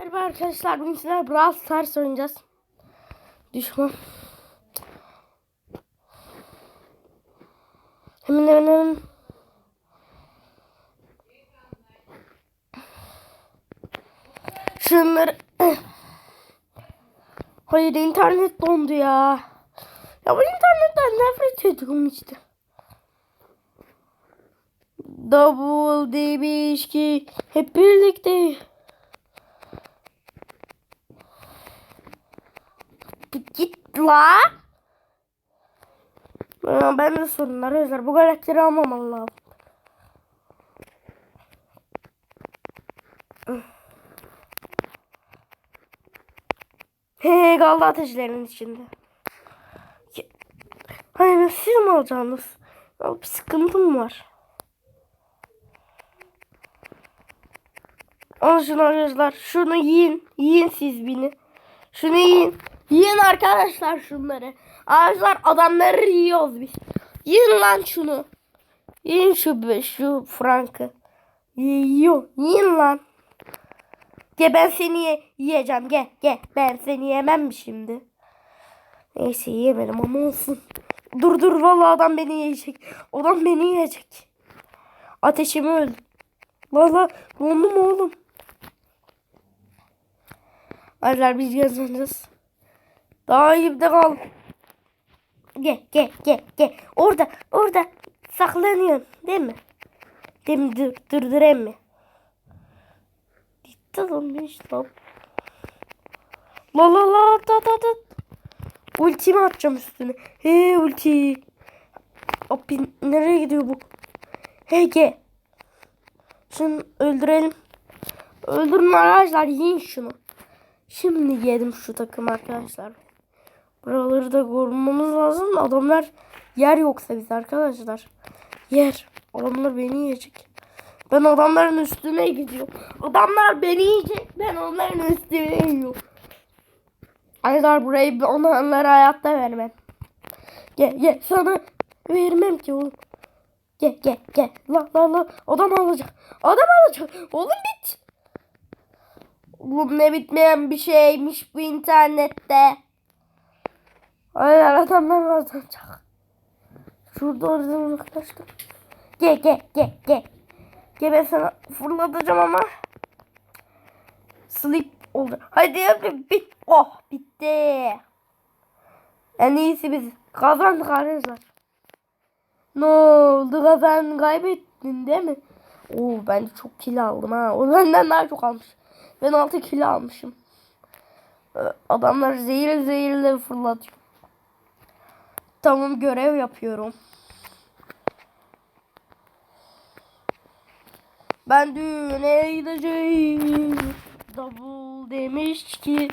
Merhaba arkadaşlar bugün sizlerle Brawl Stars oynayacağız. Düşman. Hemen hemen hemen. Şunları. Hayır internet dondu ya. Ya bu internetten nefret ediyorum işte. Double DB2 hep birlikte. Bir Git la. Ben de sorunlar özler. Bu karakteri almamam lazım. He kaldı ateşlerin içinde. Hayır siz mi alacaksınız? Bir sıkıntım var. Al şunu arkadaşlar. Şunu yiyin. Yiyin siz beni. Şunu yiyin. Yiyin arkadaşlar şunları. Arkadaşlar adamları yiyoruz biz. Yiyin lan şunu. Yiyin şu şu Frank'ı. Yiyor. Yiyin lan. Gel ben seni ye yiyeceğim. Gel gel. Ben seni yemem mi şimdi? Neyse yiyemedim ama olsun. Dur dur vallahi adam beni yiyecek. Adam beni yiyecek. Ateşimi öldü. Valla dondum oğlum. Arkadaşlar biz yazacağız. Daha iyi de kal. Gel gel gel gel. Orada orada saklanıyorsun değil mi? Değil mi? Dur, durdurayım mı? Gitti lan işte. La la la da da da. Ultimi atacağım üstüne. He ulti. Abi nereye gidiyor bu? He gel. Şunu öldürelim. Öldürün arkadaşlar yiyin şunu. Şimdi yedim şu takım arkadaşlar. Buraları da korumamız lazım. Adamlar yer yoksa biz arkadaşlar. Yer. Adamlar beni yiyecek. Ben adamların üstüne gidiyorum. Adamlar beni yiyecek. Ben onların üstüne yiyorum. Arkadaşlar burayı onlara hayatta vermem. Gel gel sana vermem ki oğlum. Gel gel gel. La la la. Adam alacak. Adam alacak. Oğlum bit. Oğlum ne bitmeyen bir şeymiş bu internette. Hayır adamlar kazanacak. Şurada oradan uzaklaştım. Gel gel gel gel. Gel ben sana fırlatacağım ama. Sleep oldu. Hadi hadi bit. Oh bitti. En iyisi biz kazandık arkadaşlar. Ne oldu kazandın kaybettin değil mi? Oo ben de çok kilo aldım ha. O benden daha çok almış. Ben 6 kilo almışım. Ee, Adamlar zehir zehirle fırlatıyor. Tamam görev yapıyorum. Ben düğüne gideceğim. Davul demiş ki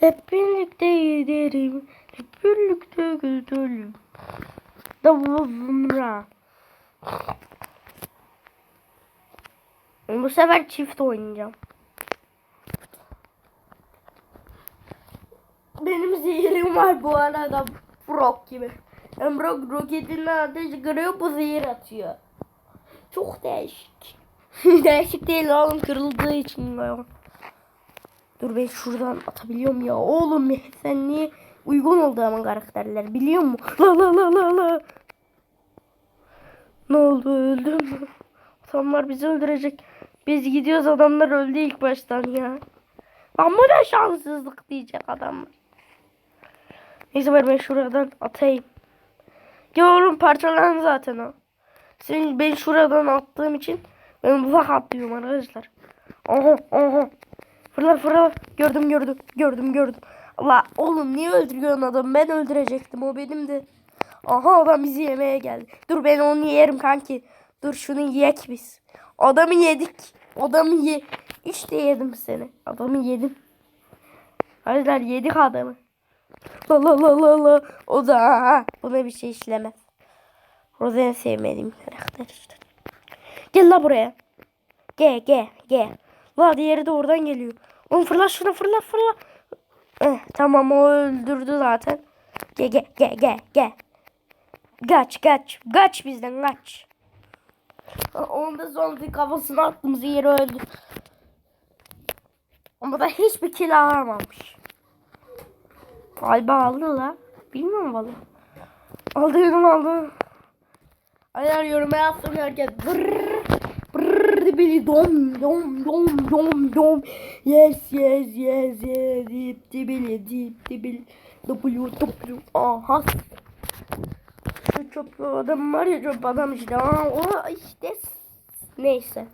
hep birlikte giderim. Hep birlikte gidelim. Davul zımra. Bu sefer çift oynayacağım. Benim zehirim var bu arada Brock gibi. Hem Brock roketinden ateş kırıyor bu zehir atıyor. Çok değişik. değişik değil oğlum kırıldığı için. Dur ben şuradan atabiliyorum ya. Oğlum sen niye uygun oldu ama karakterler biliyor musun? La la la la la. Ne oldu öldüm mü? Adamlar bizi öldürecek. Biz gidiyoruz adamlar öldü ilk baştan ya. Ama ne şanssızlık diyecek adamlar. Neyse ver ben şuradan atayım. Ya oğlum parçalan zaten o. Senin ben şuradan attığım için ben uzak atlıyorum arkadaşlar. Aha aha. Fırla fırla. Gördüm gördüm. Gördüm gördüm. Allah oğlum niye öldürüyorsun adamı? Ben öldürecektim o benim de. Aha adam bizi yemeye geldi. Dur ben onu yerim kanki. Dur şunu yiyek biz. Adamı yedik. Adamı ye. İşte yedim seni. Adamı yedim. Arkadaşlar yedik adamı. La la la la la. O da buna bir şey işlemez. Rose en sevmediğim karakter işte. Gel la buraya. Gel gel gel. La diğeri de oradan geliyor. Oğlum fırla şunu fırla fırla. Eh, tamam o öldürdü zaten. Gel gel gel gel gel. Kaç kaç. Kaç bizden kaç. Onda son bir kafasına attığımız yeri öldü. Ama da hiçbir kill alamamış. Galiba aldı la. Bilmiyorum valla. Aldı yorum aldı. Ayar yoruma yapsın herkes. Brrr, brrr bili dom dom dom dom dom. Yes yes yes yes. Dip dibili dip dibili. W W aha. Şu çöp adam var ya çöp adam işte. Aa, o işte. Neyse.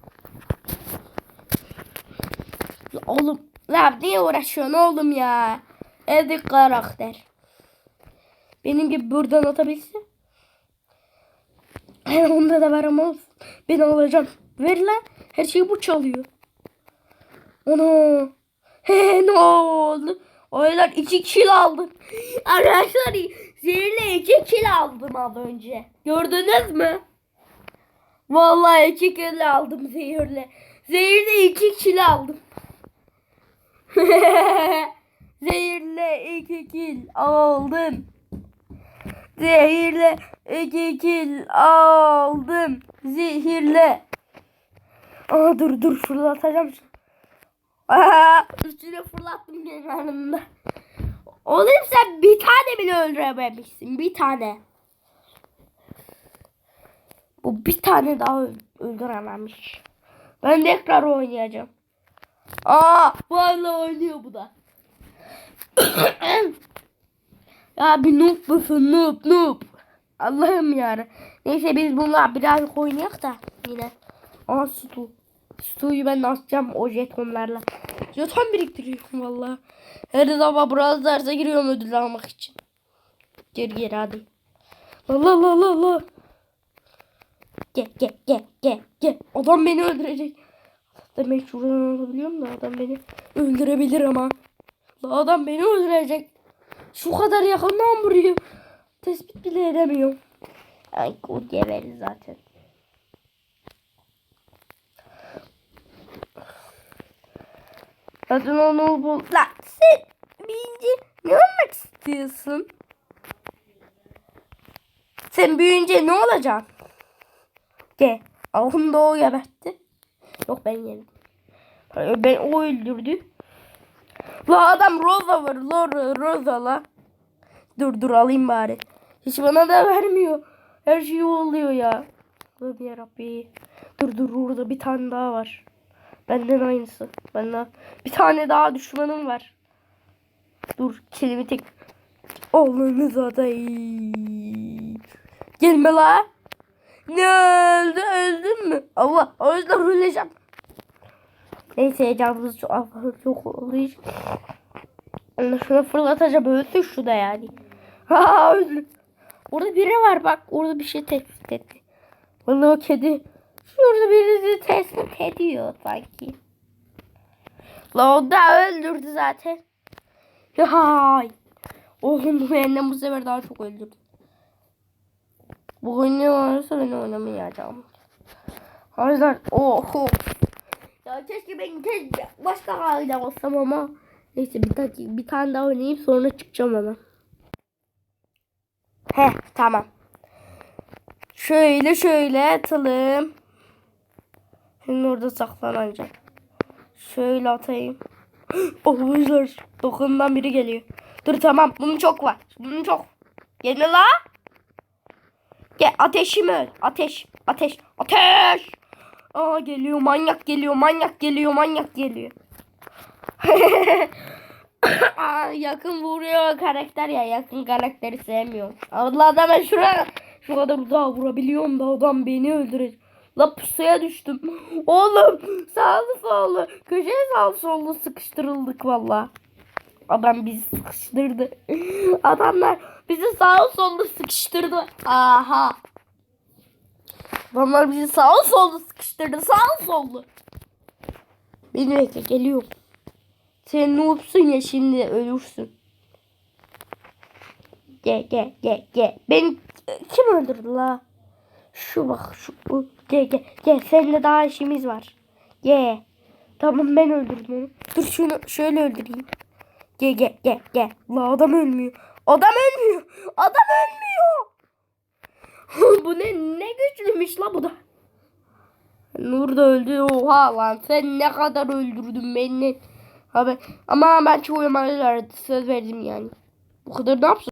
Ya oğlum. La niye uğraşıyorsun oğlum ya? Ezik karakter. Benim gibi buradan atabilse. Onda da var ama. Ben alacağım. Ver lan. Her şeyi bu çalıyor. Ana. He ne oldu? Oylar iki kil aldım. Arkadaşlar zehirle iki kil aldım az önce. Gördünüz mü? Vallahi iki kil aldım zehirle. Zehirle iki kil aldım. Zehirle iki kil aldım. Zehirle iki kil aldım. Zehirle. Aa dur dur fırlatacağım. Aa, üstüne fırlattım kenarında. Oğlum sen bir tane bile öldürememişsin. Bir tane. Bu bir tane daha öl- öldürememiş. Ben tekrar oynayacağım. Aa, vallahi oynuyor bu da. ya bir noob musun noob noob. Allah'ım ya. Neyse biz bununla biraz oynayak da yine. Aa Stu. Stu'yu ben atacağım o jetonlarla. Jeton biriktiriyorum valla. Her sabah biraz derse giriyorum ödül almak için. Geri geri hadi. La la la la la. Gel gel gel gel gel. Adam beni öldürecek. Demek şuradan alabiliyorum da adam beni öldürebilir ama. La adam beni öldürecek. Şu kadar yakından vuruyor. Tespit bile edemiyorum. Ay kod geberiz zaten. Zaten onu bul. La sen büyüyünce ne olmak istiyorsun? Sen büyüyünce ne olacaksın? De. Ahım da o gebertti. Yok ben yedim. Ben o öldürdü. La adam Rosa var. Laura Rosa la. Dur dur alayım bari. Hiç bana da vermiyor. Her şey oluyor ya. Allah'ım yarabbi. Dur dur burada bir tane daha var. Benden aynısı. Benden bir tane daha düşmanım var. Dur kelime tek. Oğlunuz adayım. Gelme la. Ne öldü öldün mü? Allah o yüzden öleceğim. Neyse canımız çok, çok oluyor. Onu şuna fırlatacağım ölsün şu da yani. Ha öldü. Orada biri var bak orada bir şey tespit etti. Vallahi o kedi. Şurada birini tespit ediyor sanki. La o da öldürdü zaten. Hay. Oğlum bu benden bu sefer daha çok öldürdü. Bu oyunu oynarsa ben oynamayacağım. Yüzden oho. Keşke ben keşke başka halde olsam ama. Neyse bir tane, bir tane daha oynayayım sonra çıkacağım hemen. Heh tamam. Şöyle şöyle atalım. Şimdi orada saklanacak. Şöyle atayım. Oğuzlar. Dokundan biri geliyor. Dur tamam bunun çok var. Bunun çok. Gelme la. Gel ateşim öl. Ateş. Ateş. Ateş. Aa geliyor manyak geliyor manyak geliyor manyak geliyor. Aa, yakın vuruyor karakter ya yakın karakteri sevmiyorum. Allah adam ben şuraya şu kadar uzağa vurabiliyorum da adam beni öldürecek. La pusuya düştüm. Oğlum sağlı sollu köşeye sağlı sollu sıkıştırıldık valla. Adam bizi sıkıştırdı. Adamlar bizi sağlı sollu sıkıştırdı. Aha. Adamlar bizi sağlı sollu sıkıştırdı. Sağlı sollu. Beni bekle geliyorum. Sen noobsun ya şimdi ölürsün. Gel gel gel gel. Beni kim öldürdü la? Şu bak şu bu. Gel gel gel. Seninle daha işimiz var. Gel. Tamam ben öldürdüm onu. Dur şunu şöyle öldüreyim. Gel gel gel gel. La adam ölmüyor. Adam ölmüyor. Adam ölmüyor. Bu ne ne güçlüymüş la bu da. Nur da öldü. Oha lan sen ne kadar öldürdün beni. Abi ama ben çok uyumalılar söz verdim yani. Bu kadar ne yapsın?